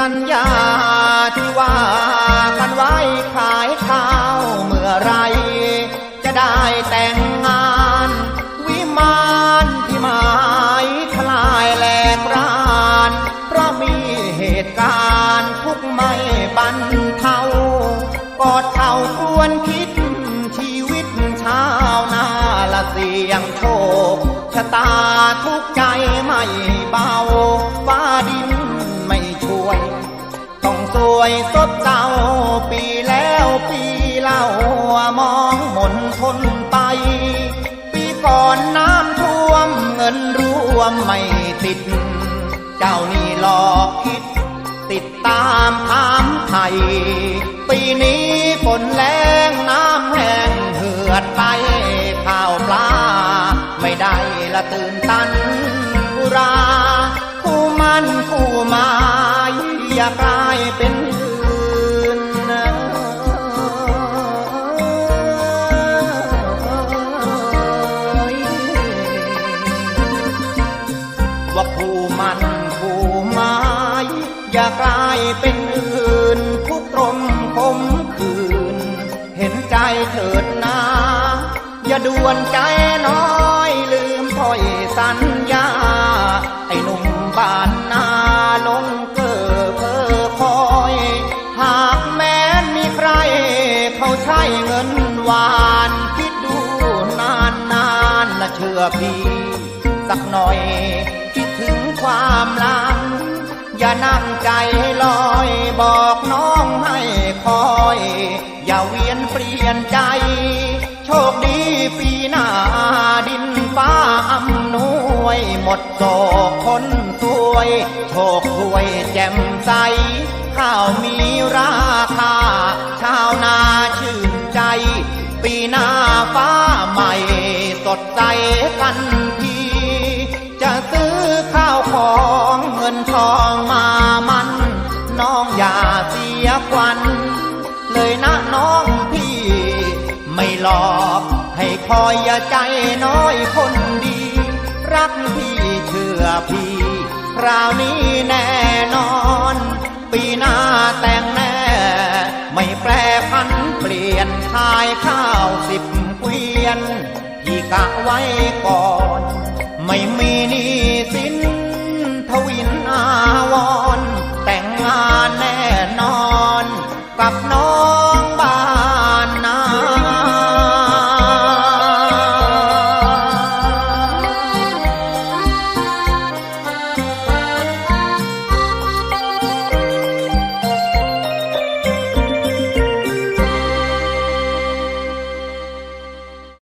สัญญาที่ว่ากันไว้ขายข้าวเมื่อไร จะได้แต่งงาน วิมานที่หมายทลายแหลกราน เพราะมีเหตุการณ์ทุกไม่บรรเทากอดเข่าควรคิดชีวิตชาวนาละเสียงโชคชะตาทุกใจไม่เบา วยสดเศร้าปีแล้วปีเล่ามองหมนทนไป ปีก่อนน้ำท่วมเงินรวมไม่ติด เจ้านี่หลอกคิด ติดตามถามไทย ปีนี้ฝนแรงน้ำแห้งเหือดไปข้าวปลา ไม่ได้ละตื่นตันอุราคู่มันคู่มาอย่ากลายเป็น อย่ากลายเป็นอื่นทุกตรมคมคืน เห็นใจเถิดนา อย่าด่วนใจน้อยลืมถ้อยสัญญา ไอ้หนุ่มบ้านนาลงเกอเพอคอย หากแม้มีใคร เขาใช้เงินหวานคิดดูนานนานนะเชื่อพี่ สักหน่อย นั่งใจลอยบอกน้องให้คอย อย่าเวียนเปลี่ยนใจ โชคดีปีหน้าดินฟ้าอำนวย หมดโศกคนสวย โชคถวยแจ่มใส ข้าวมีราคา ชาวนาชื่นใจ ปีหน้าฟ้าใหม่ สดใสกัน ของเงินทองมามัน น้องอย่าเสียควัน เลยนะน้องพี่ ไม่หลอกให้คอยอย่าใจน้อยคนดี รักพี่เชื่อพี่คราวนี้แน่นอน ปีหน้าแต่งแน่ ไม่แปรพันเปลี่ยนขายข้าวสิบเกวียนพี่กะไว้ก่อน ไม่มีหนี้สิน ทวินอาวรแต่งงานแน่นอนกับน้อง